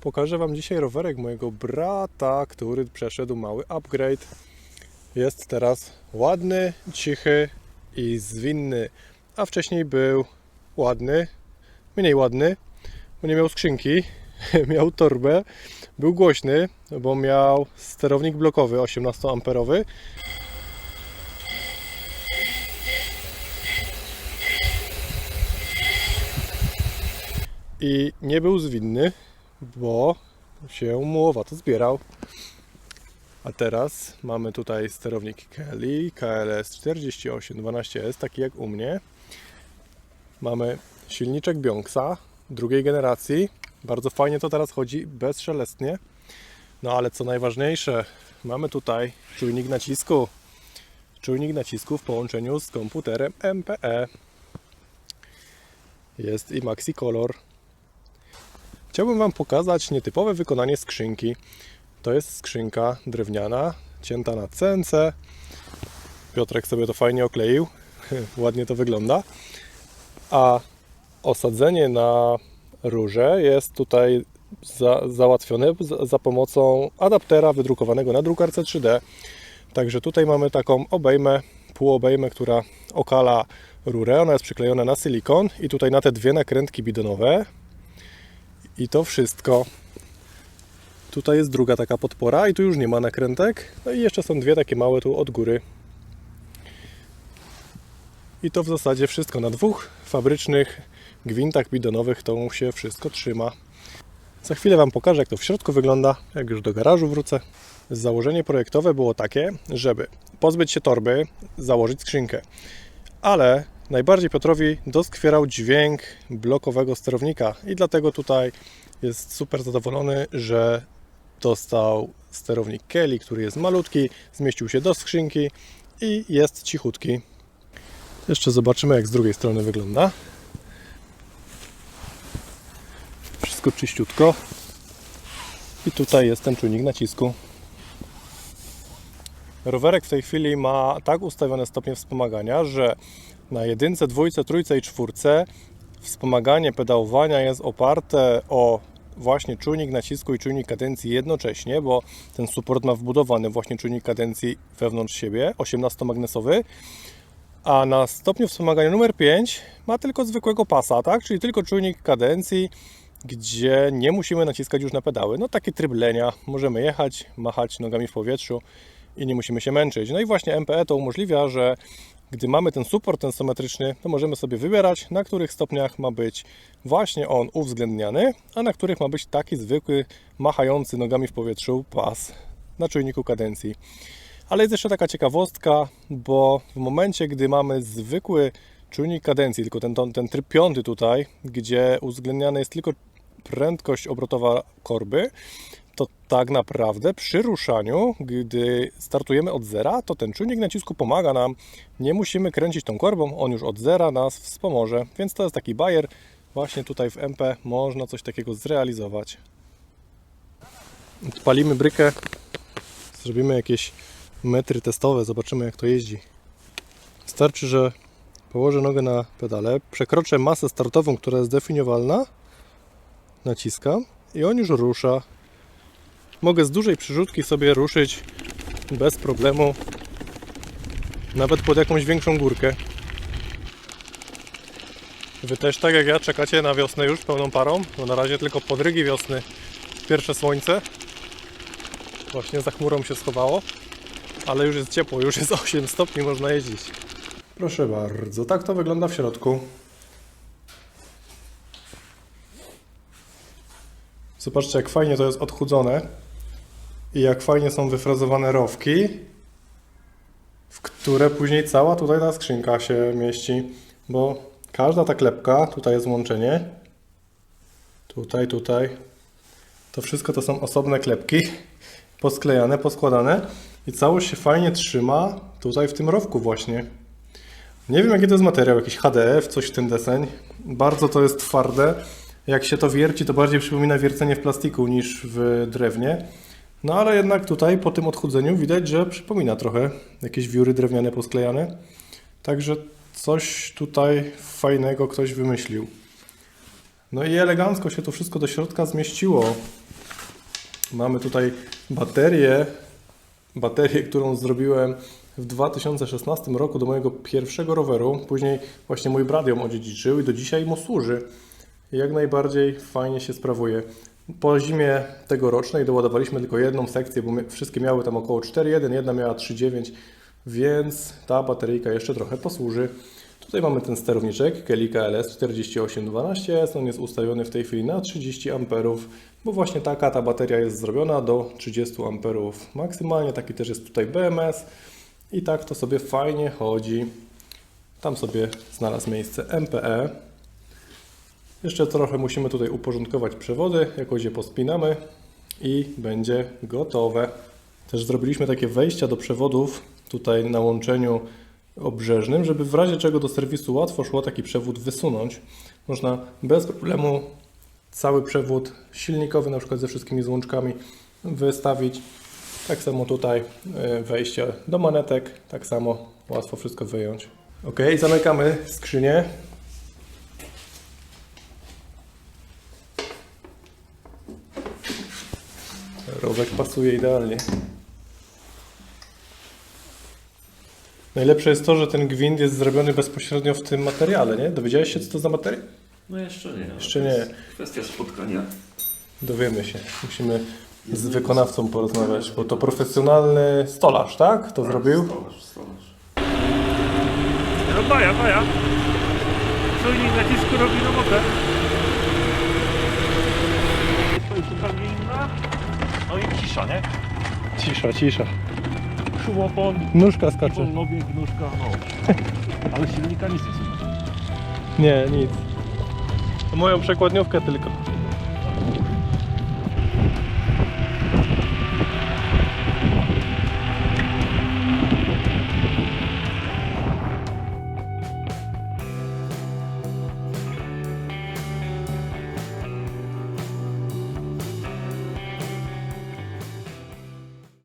Pokażę Wam dzisiaj rowerek mojego brata, który przeszedł mały upgrade. Jest teraz ładny, cichy i zwinny, a wcześniej był ładny, mniej ładny, bo nie miał skrzynki, miał torbę, był głośny, bo miał sterownik blokowy 18-amperowy. I nie był zwinny, bo się mułowato zbierał. A teraz mamy tutaj sterownik Kelly KLS 4812S, taki jak u mnie. Mamy silniczek Bionxa drugiej generacji. Bardzo fajnie to teraz chodzi, bezszelestnie. No ale co najważniejsze, mamy tutaj czujnik nacisku. Czujnik nacisku w połączeniu z komputerem MPE. Jest i Maxi Color. Chciałbym Wam pokazać nietypowe wykonanie skrzynki. To jest skrzynka drewniana, cięta na CNC. Piotrek sobie to fajnie okleił. Ładnie to wygląda. A osadzenie na rurze jest tutaj za, załatwione za, za pomocą adaptera wydrukowanego na drukarce 3D. Także tutaj mamy taką obejmę, półobejmę, która okala rurę. Ona jest przyklejona na silikon i tutaj na te dwie nakrętki bidonowe. I to wszystko. Tutaj jest druga taka podpora i tu już nie ma nakrętek. No i jeszcze są dwie takie małe tu od góry. I to w zasadzie wszystko. Na dwóch fabrycznych gwintach bidonowych to się wszystko trzyma. Za chwilę Wam pokażę, jak to w środku wygląda, jak już do garażu wrócę. Założenie projektowe było takie, żeby pozbyć się torby, założyć skrzynkę. Ale najbardziej Piotrowi doskwierał dźwięk blokowego sterownika i dlatego tutaj jest super zadowolony, że dostał sterownik Kelly, który jest malutki, zmieścił się do skrzynki i jest cichutki. Jeszcze zobaczymy, jak z drugiej strony wygląda. Wszystko czyściutko. I tutaj jest ten czujnik nacisku. Rowerek w tej chwili ma tak ustawione stopnie wspomagania, że na jedynce, dwójce, trójce i czwórce wspomaganie pedałowania jest oparte o właśnie czujnik nacisku i czujnik kadencji jednocześnie, bo ten support ma wbudowany właśnie czujnik kadencji wewnątrz siebie, 18-magnesowy. A na stopniu wspomagania numer 5 ma tylko zwykłego pasa, tak? Czyli tylko czujnik kadencji, gdzie nie musimy naciskać już na pedały. No taki tryb lenia, możemy jechać, machać nogami w powietrzu i nie musimy się męczyć. No i właśnie MPE to umożliwia, że gdy mamy ten support tensometryczny, to możemy sobie wybierać, na których stopniach ma być właśnie on uwzględniany, a na których ma być taki zwykły, machający nogami w powietrzu pas na czujniku kadencji. Ale jest jeszcze taka ciekawostka, bo w momencie, gdy mamy zwykły czujnik kadencji, tylko ten, ten, ten tryb piąty tutaj, gdzie uwzględniana jest tylko prędkość obrotowa korby, to tak naprawdę przy ruszaniu, gdy startujemy od zera, to ten czujnik nacisku pomaga nam. Nie musimy kręcić tą korbą, on już od zera nas wspomoże. Więc to jest taki bajer. Właśnie tutaj w MP można coś takiego zrealizować. Odpalimy brykę, zrobimy jakieś metry testowe, zobaczymy jak to jeździ. Wystarczy, że położę nogę na pedale, przekroczę masę startową, która jest definiowalna, naciskam i on już rusza. Mogę z dużej przyrzutki sobie ruszyć bez problemu, nawet pod jakąś większą górkę. Wy też tak jak ja czekacie na wiosnę już pełną parą, bo na razie tylko podrygi wiosny, pierwsze słońce. Właśnie za chmurą się schowało, ale już jest ciepło, już jest 8 stopni, można jeździć. Proszę bardzo, tak to wygląda w środku. Zobaczcie, jak fajnie to jest odchudzone i jak fajnie są wyfrazowane rowki, w które później cała tutaj ta skrzynka się mieści, bo każda ta klepka, tutaj jest łączenie, tutaj, tutaj, to wszystko to są osobne klepki, posklejane, poskładane i całość się fajnie trzyma tutaj w tym rowku właśnie. Nie wiem jaki to jest materiał, jakiś HDF, coś w ten deseń. Bardzo to jest twarde. Jak się to wierci, to bardziej przypomina wiercenie w plastiku niż w drewnie. No ale jednak tutaj po tym odchudzeniu widać, że przypomina trochę jakieś wióry drewniane posklejane. Także coś tutaj fajnego ktoś wymyślił. No i elegancko się to wszystko do środka zmieściło. Mamy tutaj baterię, baterię, którą zrobiłem w 2016 roku do mojego pierwszego roweru. Później właśnie mój brat ją odziedziczył i do dzisiaj mu służy. Jak najbardziej fajnie się sprawuje. Po zimie tegorocznej doładowaliśmy tylko jedną sekcję, bo wszystkie miały tam około 4,1, jedna miała 3,9, więc ta bateryjka jeszcze trochę posłuży. Tutaj mamy ten sterowniczek Kelika LS4812S, on jest ustawiony w tej chwili na 30 A, bo właśnie taka ta bateria jest zrobiona do 30 A maksymalnie, taki też jest tutaj BMS i tak to sobie fajnie chodzi. Tam sobie znalazł miejsce MPE. Jeszcze trochę musimy tutaj uporządkować przewody, jakoś je pospinamy i będzie gotowe. Też zrobiliśmy takie wejścia do przewodów tutaj na łączeniu obrzeżnym, żeby w razie czego do serwisu łatwo szło taki przewód wysunąć. Można bez problemu cały przewód silnikowy, na przykład ze wszystkimi złączkami, wystawić. Tak samo tutaj e, wejście do manetek, tak samo łatwo wszystko wyjąć. Ok, zamykamy skrzynię. Rowek pasuje idealnie. Najlepsze jest to, że ten gwint jest zrobiony bezpośrednio w tym materiale, nie? Dowiedziałeś się, co to za materiał? No jeszcze nie. Jeszcze To nie. jest Kwestia spotkania. Dowiemy się. Musimy z wykonawcą porozmawiać, bo to profesjonalny stolarz, tak? To zrobił? Stolarz, stolarz. No baja, baja. Czujnik nacisku robi robotę. To jest zupełnie inna. No i cisza, nie? Cisza, cisza. Nóżka skacze. wolnobieg, nóżka, no. Ale silnika nic nie słychać. Nie, nic. Moją przekładniówkę tylko.